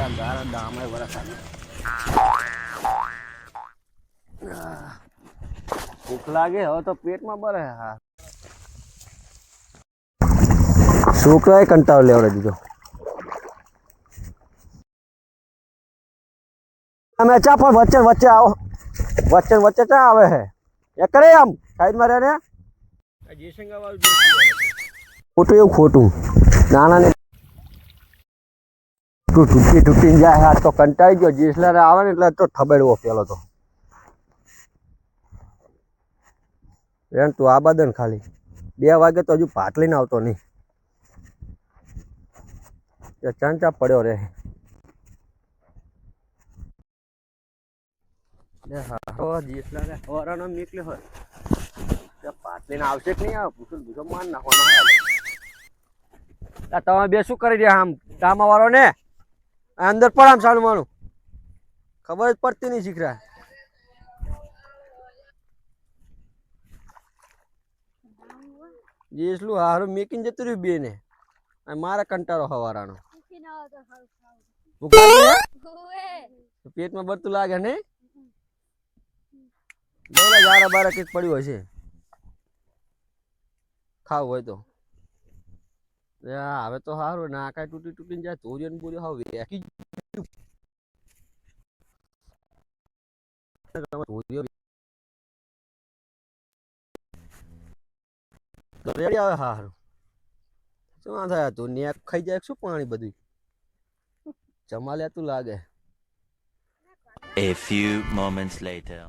ત્યાં ગારા ડામે વરસાદ ભૂખ લાગે હવે તો પેટમાં બરે હા છોકરાએ કંટાળો લેવડે દીધો અમે ચા પણ વચ્ચે વચ્ચે આવો વચ્ચે વચ્ચે ચા આવે છે એ કરે આમ સાઈડમાં રહે ને ખોટું એવું ખોટું નાના ને તું તૂટી તૂટીને જાય આ તો કંટાળી ગયો. જીસલર આવે ને એટલે તો થબેડવો પેલો તો. એમ તું આ બદન ખાલી. બે વાગે તો હજુ ભાત લઈને આવતો નહીં. એ ચાંચા પડ્યો રે. જેસલર નીકળ્યો હોય. ભાત લઈને આવશે કે નહીં આવે? માર નાખવાનો તમે બે શું કરી રહ્યા આમ ટામા વાળો ને? અંદર પણ આમ સારું માનું. ખબર જ પડતી નહીં શીખરા. જેસલું હારું મેકીને જતું રહ્યું બે ને મારા મારે કંટાળો હવારાનો. પેટમાં બરતું લાગે ને? બરાબર બારા બારા કંઈક પડ્યું હશે. ખાવું હોય તો. હવે તો સારું ના કાંઈ તૂટી તૂટીને જાય ધોરીઓ ને બોરીઓ હાવ વેકી તો રેડી આવે શું તું નેક ખાઈ જાય શું પાણી બધું જમા તું લાગે. A few moments later.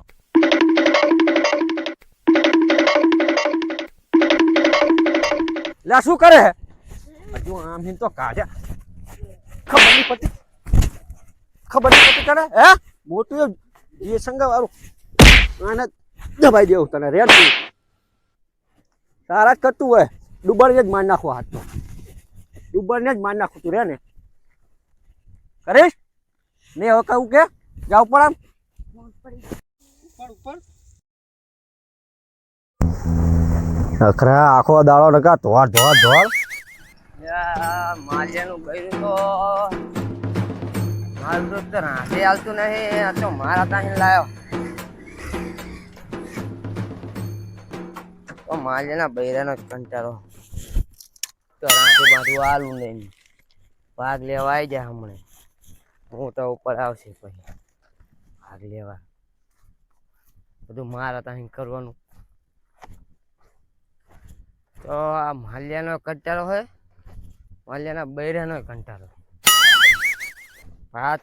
લે શું કરે? હજુ આમ જે કરતું હોય. તો, રે ને. કરીશ? ને કહું કે, જાવ પણ આમ. આખો દાડો નકા ધોર ધોર ધોર માલિયાનું તો. મારું તો રાતે હાલતું નહીં તો મારા ત્યાં લાયો. તો માલિયાના બૈરાનો કંટાળો. તો રાતે બાજુ આલું નહીં. ભાગ લેવા આવી જાય હમણે. હું તો ઉપર આવશે પછી. ભાગ લેવા. બધું મારા ત્યાં કરવાનું. તો આ માલિયાનો કંટાળો હોય માલિયાના બૈરાનો કંટાળો.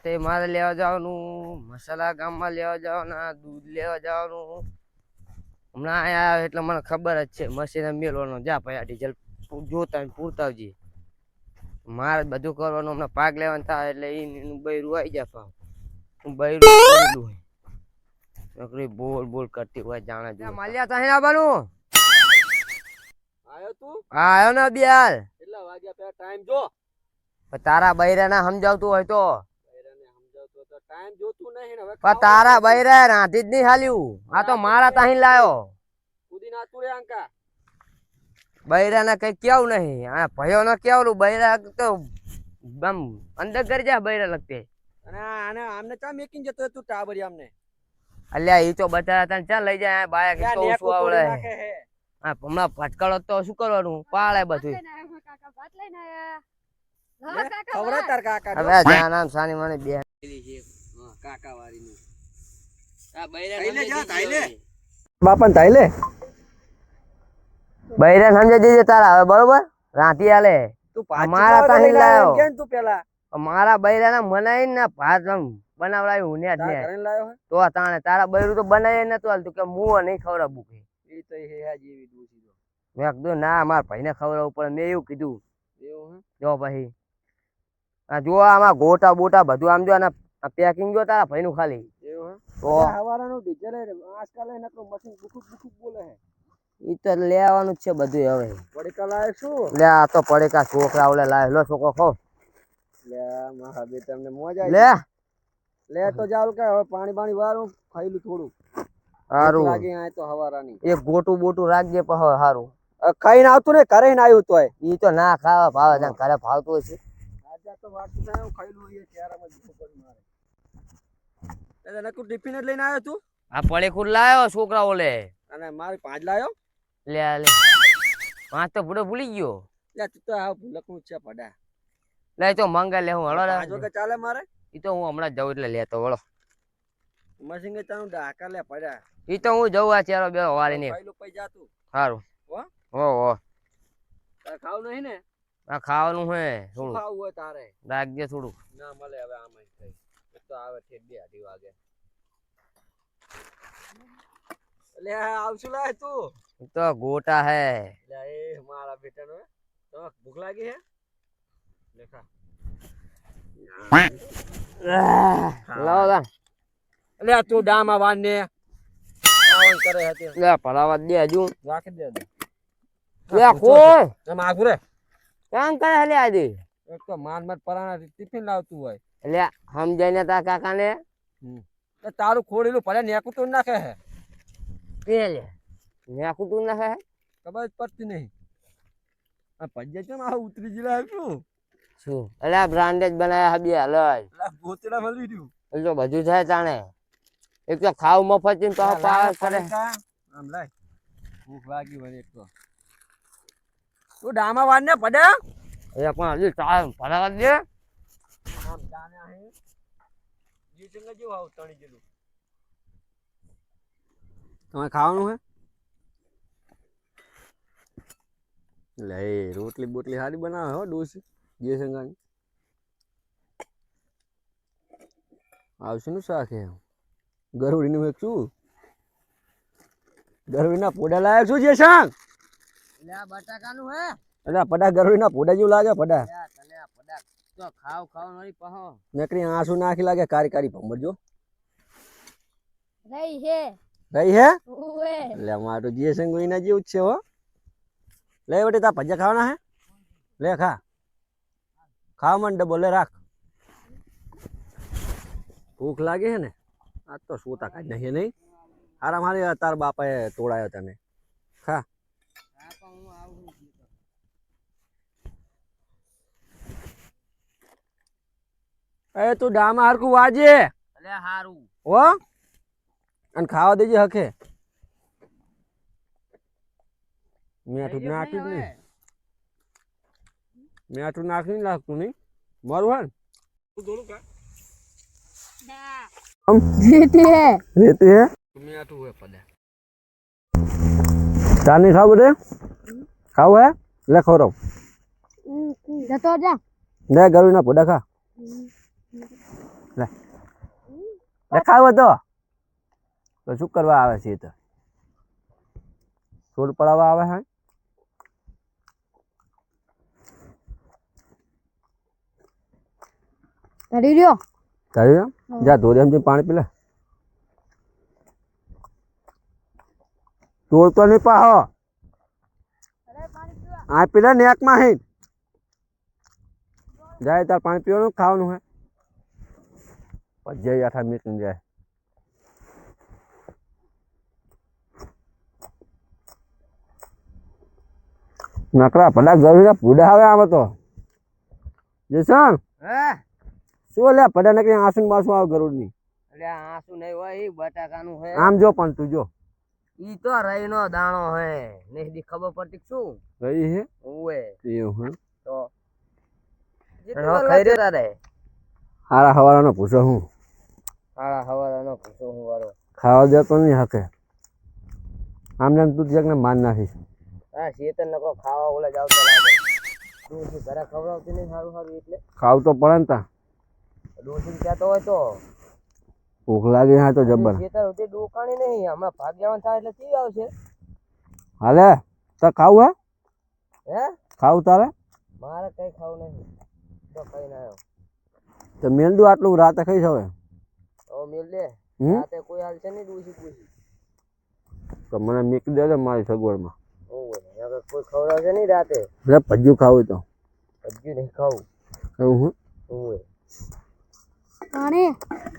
તે મારે લેવા જવાનું મસાલા ગામમાં લેવા જવાના દૂધ લેવા જવાનું. હમણાં અહીંયા આવ્યો એટલે મને ખબર જ છે મશીને મેળવાનો જા પૈયા ડીઝલ જોતા પૂરતા આવજે મારે બધું કરવાનું હમણાં પાક લેવાનું થાય એટલે એનું બૈરું આવી જાય પાવ હું બૈરું નોકરી બોલ બોલ કરતી હોય જાણે જ માલિયા ત્યાં આવવાનું આવ્યો તું? હા આવ્યો ને બિયાર કેટલા વાગ્યા પેલા ટાઈમ જો? તારા તારા બૈરાને સમજાવતું હોય તો. બૈરાને સમજાવતો તો ટાઈમ જોતું નહીં હવે તારા બૈરા રાંધી જ નહીં હાલ્યું. આ તો મારા તાહી લાયો. કુદી નાતું રે અંકા બૈરાને કઈ કેવું નહીં. આ ભયો ને કેવલું બૈરા તો આમ અંદર કરી જા બૈરા લગતે. અને આને આમને ચા મેકીને જતો તું ટાબરી આમને. અલ્યા ઈ તો બધા તને ચા લઈ જાય. બાયા કે તો શું આવડે. હે. હા હમણાં ભટકાળો તો શું કરવાનું? પાળે બધું લે, ખવડાવ તાર કાકા હવે જ્યાં સાની મને બે. કાકા વાળીનું. આ બૈરા તાઈ લે જા, તાઈ બાપન તાઈ બૈરા સમજાઈ દેજે તારા હવે બરોબર? રાંધી હાલે તું અમારા તાહી લાયો. કેમ તું પેલા? મારા બૈરાને મનાઈને ને ભાત હું ને જ તાર હે? તો તાણે બૈરું તો બનાવી નતું હાલતું કે મું નહીં ખવડાવવું કે. હે મેં કીધું ના મારા ભાઈને ખવડાવવું પડે. મેં એવું કીધું હે જો પછી. આ જો આમાં ગોટા બોટા બધું આમ જો અને પેકિંગ જો તારા ભાઈનું ખાલી. તો હવારાનું ડીઝલ આજકાલ એ મશીન બુકુક બુકુક બોલે હે. ઈ તો લેવાનું જ છે બધું હવે. પડીકા લાવે શું? લે આ તો પડેકા છોકરા ઓલે લાવે. લો છોકરો ખો લે મારા બે તમને મોજ આવી લે. લે તો જાવ કે હવે પાણી પાણી વારું ખાઈલું થોડું સારું લાગી આ તો હવારાની. એક ગોટું બોટું રાખજે સારું ખાઈને આવતું ને ઘરે ને આવ્યું તો ઈ તો ના ખાવા ભાવે તને ઘરે ફાવતું હશે? ખાઈ ટિફિન જ લઈને આવ્યો તું? આ પડે ખુદ લાયો છોકરાઓ લે અને મારી પાંચ લાયો? લે લે. પાંચ તો ભૂડો ભૂલી ગયો. લે તું તો આ ભૂલકનું છે પડા. લે તો મંગા લે હું હળો પાંચ વાગે ચાલે મારે? એ તો હું હમણાં જ જાઉં એટલે લેતો વળો. મશીન તારું ડાકા લે પડ્યા એ તો હું જઉં આ ચારો બે વારે ને ખાઈ લો પૈ જાતું સારું હો? ખાવ નહીં ને? આ ખાવાનું હે શું થોડું ખાવું હોય તારે? રાખજે થોડું ના મળે હવે આમાં કઈ. એક તો આવે છે બે અઢી વાગે. લે આવશું લાય તું. તો ગોટા હે. લે એ મારા બેટાનો તો ભૂખ લાગી હે? લેખા લાવો તા એટલે આ તું ડામાં વાન ને આवन કરે હતી લે પરાવા દે હજુ. રાખી દે રે. કામ કરે હલે આજે? એક તો માન મત પરાણા ટિફિન લાવતું હોય. એટલે સમજાઈને તા કાકા ને તારું ખોડેલું ભલે નેકું તો નાખે હે. કે લે નાખું તું ના હે? ખબર પડતી નહીં. આ પજ્જે આ ઉતરી જિલ્લા શું? શું? એટલે આ બ્રાન્ડેડ બનાયા હબી હાલ એટલે ગોતડા મળી રહ્યું એ તો બધું થાય તાણે. એક તો ખાવ મફત ને પાવ પાવ કરે. આમ લાય. ભૂખ લાગી મને એક તો. તું ડામા વાર ને પડે? એ પણ હજુ ચાલ પરાવા દે. આમ અહીં જેવું આવું તણી તમારે ખાવાનું હે? લે રોટલી બોટલી સારી બનાવે હો ડોસી જે સંગાની આવશે નું શાક હે ગરુડીનું એક શું? ગરુડીના પોડા લાયક શું છે શાક? એટલે બટાકાનું હે? એટલે આ પડા ગરુડીના પોડા જેવું લાગે પડા. પડા તો ખાવ ખાવ નરી પહો. નકરી આંસુ નાખી લાગે કારી કારી ભમરજો રહી રહી હે? એટલે મારું જે સંગ એના જેવું જ છે હો. લે બેટી તા ભજા ખાવાના હે? લે ખા. ખાવ મન ડબો લે રાખ. ભૂખ લાગે હે ને? આ તો સોતા કાઢ નહીં નહીં. હારા મારી તાર બાપાએ તોડાયો તને. ખા. એ તું ડામાં હરખું વાજે. એટલે હારું. હો? અને ખાવા દેજે હકે મેઠું નાખ્યું જ નહીં. મેઠું નાખ્યું નહીં લાગતું નહીં. મારું હા રેતી હે. રેતી હે? મીઠું હોય પડે ચાની ખાવું રે ખાવું હે? લે ખવડાવ. જતો જા. લે ગરું ના પોડા ખા લે. લે ખાવું તો તો શું કરવા આવે છે એ તો? છોડ પડાવવા આવે હે? કરી રહ્યો કર્યું જા ધોરી સમજી પાણી પી લે. તોડતો નહીં પાહો. આ પી લે નેકમાં હી. જાય તાર પાણી પીવાનું ખાવાનું હે. પછી આઠા મીઠું જાય નકરા ભલા જરૂર પૂડા આવે આમ તો. જસન હે? શું લે પડા નકરી આંસુ ને બાસુ આવે ગરુડની? એટલે આ આંસુ નહીં હોય ઈ બટાકાનું હે. આમ જો પણ તું જો. ઈ તો રહીનો દાણો હે. નહીં દી ખબર પડતી શું? રહી હે? ઓવે એવું હે? તો. ખાઈ રહ્યો તારે હારા હવારાનો પૂછો હું. હારા હવારાનો પૂછો હું વારો. ખાવા દેતો નહીં હકે. આમ ને આમ તું જગને માન નાખીશ. હા શેતન નકો ખાવા ઓલે જાવ તો લાગે. ડોસી ઘરે ખવડાવતી નહીં સારું સારું એટલે? ખાવ તો પડે ને તા. ડોસી કહેતો હોય તો. ભૂખ લાગી હા તો જબર. શેતર સુધી ડોકાણી નહીં. હમણાં ભાગ થાય એટલે ચી આવશે? હાલે તો ખાવું હે. હે? ખાવું તારે. મારે કઈ ખાવું નહીં. તો કઈ ના આવ્યો. તો મેંદુ આટલું રાતે ખાઈશ હવે. તો મિલ દે કોઈ હાલ છે નહીં ડોસી પૂછી. તો મને મીકી દે મારી સગવડમાં. કોઈ ખવડાવશે નહીં રાતે? રે ભજ્યું ખાવું તો. હજુ નહીં ખાવું. એવું હું?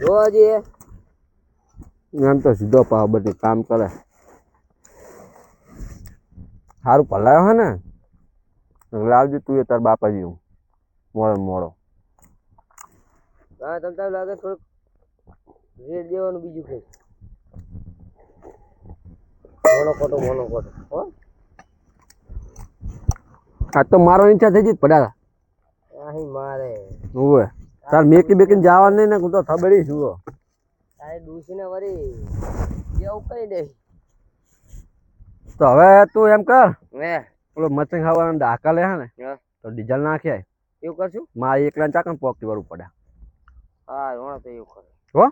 જોવા જઈએ એમ તો સીધો પાવ બધી કામ કરે. સારું પલાયો હે ને? લાવજો તું એ તાર બાપાજી હું મોડો મોડો. હા તમને લાગે થોડુંક રેટ દેવાનું બીજું કઈ મોનો કોટો હો? આ તો મારો ઈચ્છા થઈ જ પડ્યા અહીં મારે. ઓવે તાર મેકી બેકીને જવાનું નહીં ને હું તો થબડી છું તારે ડૂસીને વળી એવું કઈ દે. તો હવે તું એમ કર હે? પેલો મચંગ ખાવાના ડાકા લે ને તો ડીઝલ નાખે એવું કરશું? મારે એકલા ચાકણ પોકતી વાળું પડે. હા રોણ તો એવું કરે. હો?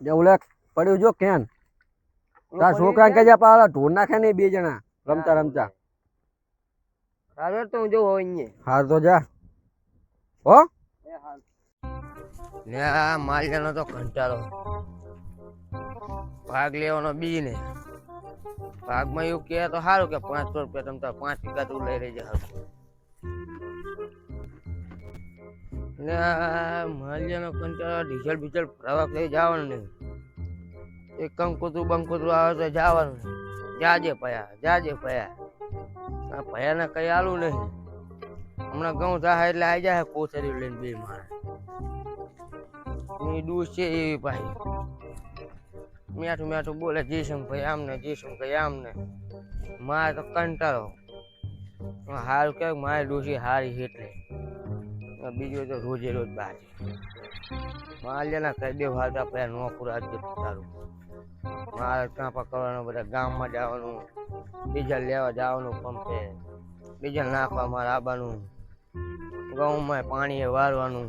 જે ઓલે પડ્યું જો કેન. તાર છોકરાને કહેજે પાલા ઢોર નાખે નહીં બે જણા. રમતા રમતા. હાલો તો હું જોઉં હોય અહીંયા. હાર તો જા. હો? ને આ માલિયાનો તો કંટાળો. ભાગ લેવાનો બી ને ભાગમાં એવું કહે તો સારું કે પાંચસો રૂપિયા તમે તાર પાંચ વીઘા તું લઈ લેજે હારું ને, માલિયાનો કંટાળો, ડીઝલ બીઝલ પ્રવાહ લઈ જવાનું નહીં. એ કંકુતરું બંકુતરું આવે તો જવાનું જાજે પયા જાજે પયા. આ પયાને કઈ આલું નહીં. હમણાં ઘઉં થાય એટલે આવી જાય કોથળી લઈને બે માણસ. ની ડૂસ છે એવી પાછી મેઠું મેઠું બોલે, જીસમ ભાઈ, આમને, જીસમ ભાઈ, આમને. મારે તો કંટાળો. હાલ કે મારી ડોસી હારી એટલે બીજું તો રોજે રોજ બહાર માલ્યાના કઈ બે હાલતા પહેલા નો પૂરા તારું મારે ત્યાં પકડવાનું બધા ગામમાં જવાનું ડીઝલ લેવા જવાનું પંપે ડીઝલ નાખવા મારે આવવાનું ઘઉંમાં પાણીએ વારવાનું,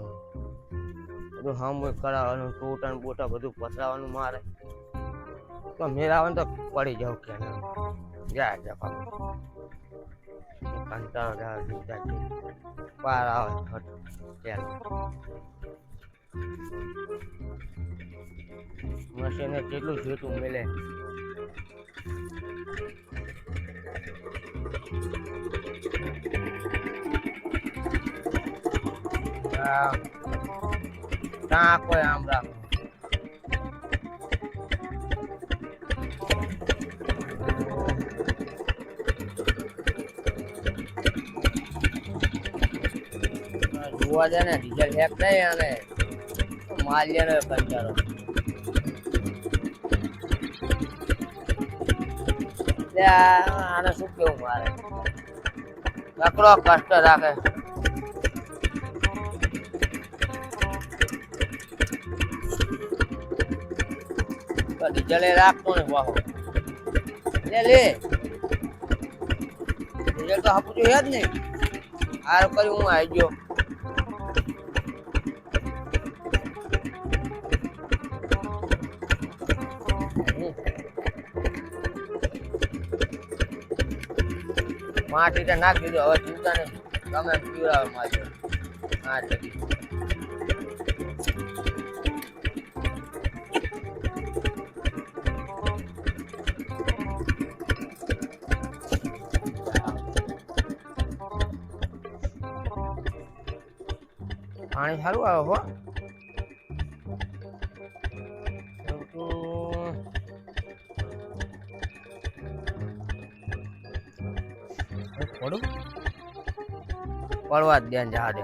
બધું હમું કરાવવાનું ટોટન બોટા બધું પસરાવાનું મારે. તો મેળાવાનું તો પડી જાવ કે જા જા બાપુ કંટાળો જાય જીવતા છે પાર આવે ચાલ. મશીને કેટલું જોઈતું મળે આ ટાંકો આમ રાખો. જોવા દે ને ડીઝલ હેક નહીં અને માલિયાનો કંટાળો આને શું કેવું મારે? નકરો કષ્ટ રાખે. ડીઝલ રાખતો ને વાહો. લે લે. ડીઝલ તો હપું જોઈએ જ નહીં. હાર કર્યું હું આવી ગયો. માટી તો નાખી દીધો હવે ચિંતા નહીં તમે એમ પીવડાવે મારી હા ઠીક પાણી સારું આવે હો પડવા જ દે ને દે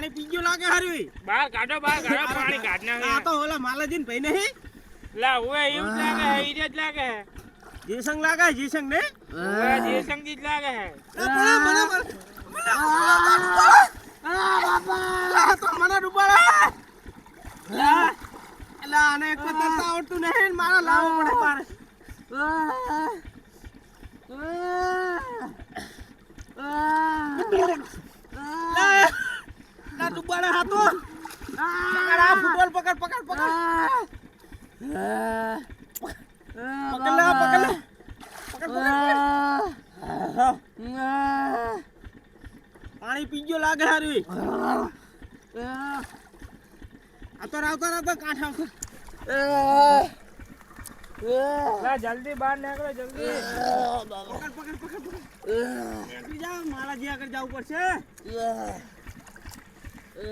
પાણી પીજો લાગે હારું બહાર કાઢો બહાર કાઢો પાણી કાઢ આ તો ઓલા માલાજીન ભાઈ નહીં. લા ઓએ એવું જ લાગે હે જ લાગે. હે જીસંગ લાગે જીસંગ ને? ઓએ જેસંગજી જ લાગે. હે મને ડૂબાડા. લા આને એક તો તરતા આવડતું નહીં મારા લાવો પડે મારે લા, લા ડૂબાડા હાથો. પકડ આ ફૂટબોલ પકડ પકડ પકડ. પકડ લે પકડ લે. પાણી પીજો લાગે હારી. આવતો આવતો આવતો કાંઠ લા જલ્દી બહાર નીકળો જલ્દી. પકડ પકડ પકડ પકડ. મારા જે આગળ જવું પડશે. મને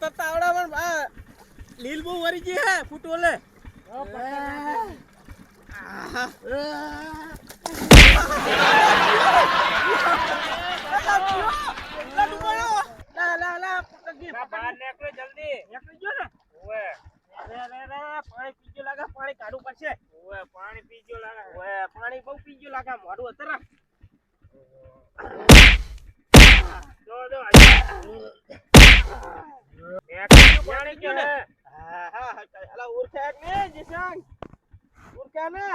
તો આવડા પણ લીલ બહુ વરી ગઈ હે ફૂટોલે લા બહાર નીકળો જલ્દી ઓએ પાણી કાઢવું પડશે પાણી પીજો લાગે પાણી બહુ પીજો લાગે મોઢું અત્યારે પાણી ગયું ને? હા હા ઉરખે ને જીસંગ ઉરખે ને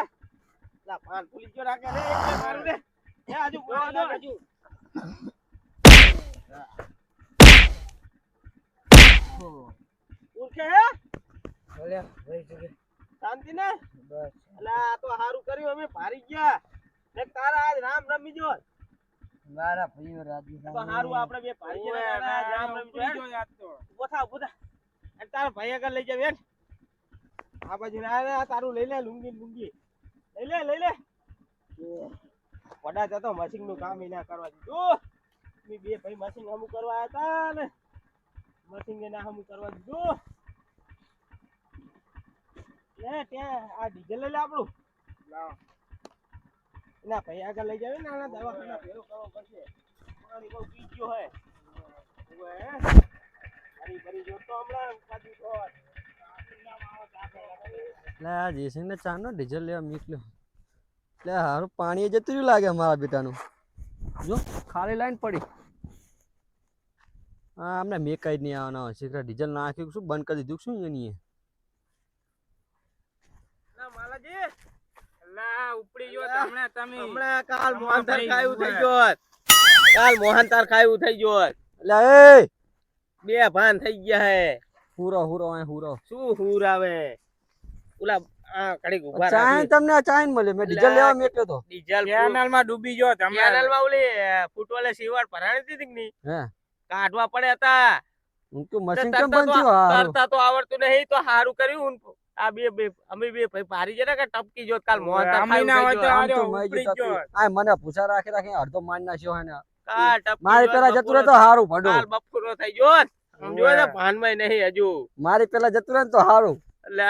લા પાન ભૂલી ગયો રાખે રે એટલે મારું રે. એ આજુ પાણી જો, લાગે. ઉરખે હે? શાંતિ ને અલા તો હારું કર્યું અમે ભારી ગયા. ને તારા આજ રામ રમી જો મારા ભાઈઓ રાજી તો હારું આપણે બે ભારી ગયા રામ રમી જો. યાદ તો બોથા થા. અને તારા ભાઈ આગળ લઈ જાવ હેડ. આ બાજુ ના તારું લઈ લે લુંગી લુંગી. લઈ લે લઈ લે. વડા જતો મશીનનું કામ એના ના કરવા દીધું. મી બે ભાઈ મશીન હમું કરવા આવ્યા હતા ને. મશીન એના ના હમું કરવા દીધું. લે ત્યાં આ ડીઝલ લઈ લે આપણું. લાવ. ના ભાઈ આગળ લઈ જાવે ને આના દવાખાના ભેરો કરવો પડશે. પાણી બહુ પી ગયો હે. ઓવે ભરી જોતો હમણાં ધોર. એટલે આ જયસિંહને ચાનો ડીઝલ લેવા મીકલ્યો એટલે હારું પાણી જતું રહ્યું લાગે મારા બેટાનું. જો ખાલી લાઈન પડી. હા અમને મેં કઈ નહીં આવવાના હોય. શીખરા ડીઝલ નાખ્યું શું? બંધ કરી દીધું શું એની ના માલાજી. લા ઉપડી ગયો તમને તમે. હમણાં કાલ મોહન તાર ખાયું થઈ. ગયો કાલ મોહન તાર ખાયું થઈ ગયો હોત. એટલે બે ભાન થઈ ગયા હે. હુરો હુરો અહીં હુરો. શું હુર આવે? ઓલા આ કડી ઊભા ચાઈન તમને ચાઈન મળે. મે ડીઝલ લેવા મેટ્યો તો. ડીઝલ કેનાલમાં ડૂબી ગયો તમે. કેનાલમાં ઓલી ફૂટવાલે સીવાડ ભરાણી દીધી ની? હે. કાઢવા પડે હતા. હું તો મશીન કેમ બંધ તો- થયું? તરતા તો આવડતું નહીં તો હારું કર્યું આ બે બે અમે બે ભાઈ ભારી જરા કે ટપકી જોત કાલ મોહન તાર અમે ના હોય તો ગયો. આમ તો મઈ જતો ગયો. આ મને પૂછા રાખી રાખી અડધો માન નાખ્યો હે ને. કા ટપકી મારી જોત, પેલા જતું રહે તો હારું ભડો. કાલ બપોરો થઈ જોત સમજો ને ભાનમાં નહીં હજુ. મારી પેલા જતું રહે તો સારું એટલે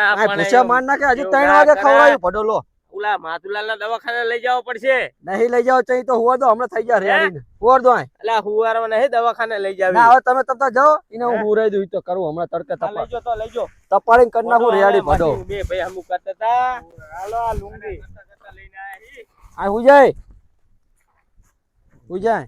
એવું માર નાખે હજુ ત્રણ વાગે ખવડાયું ભડો લો. ઓલા માતુલાલ ના દવાખાને લઈ જવો પડશે. નહીં લઈ જાવ ચઈ તો હુવા દો હમણાં થઈ જાય રેડી હુવાર દો. એટલે હુવારમાં નહીં દવાખાને લઈ જાવી. ના હવે તમે તપતા જાઓ એને હું? હુરાઈ દઉં તો કરું હમણાં તડકે તપા લઈ જો તો લઈ જો તપાડીને કરી નાખું રેડી ભડો. બે ભાઈ હમું કરતા હતા. હાલો આ લુંગી. આ હુજાય. હુજાય.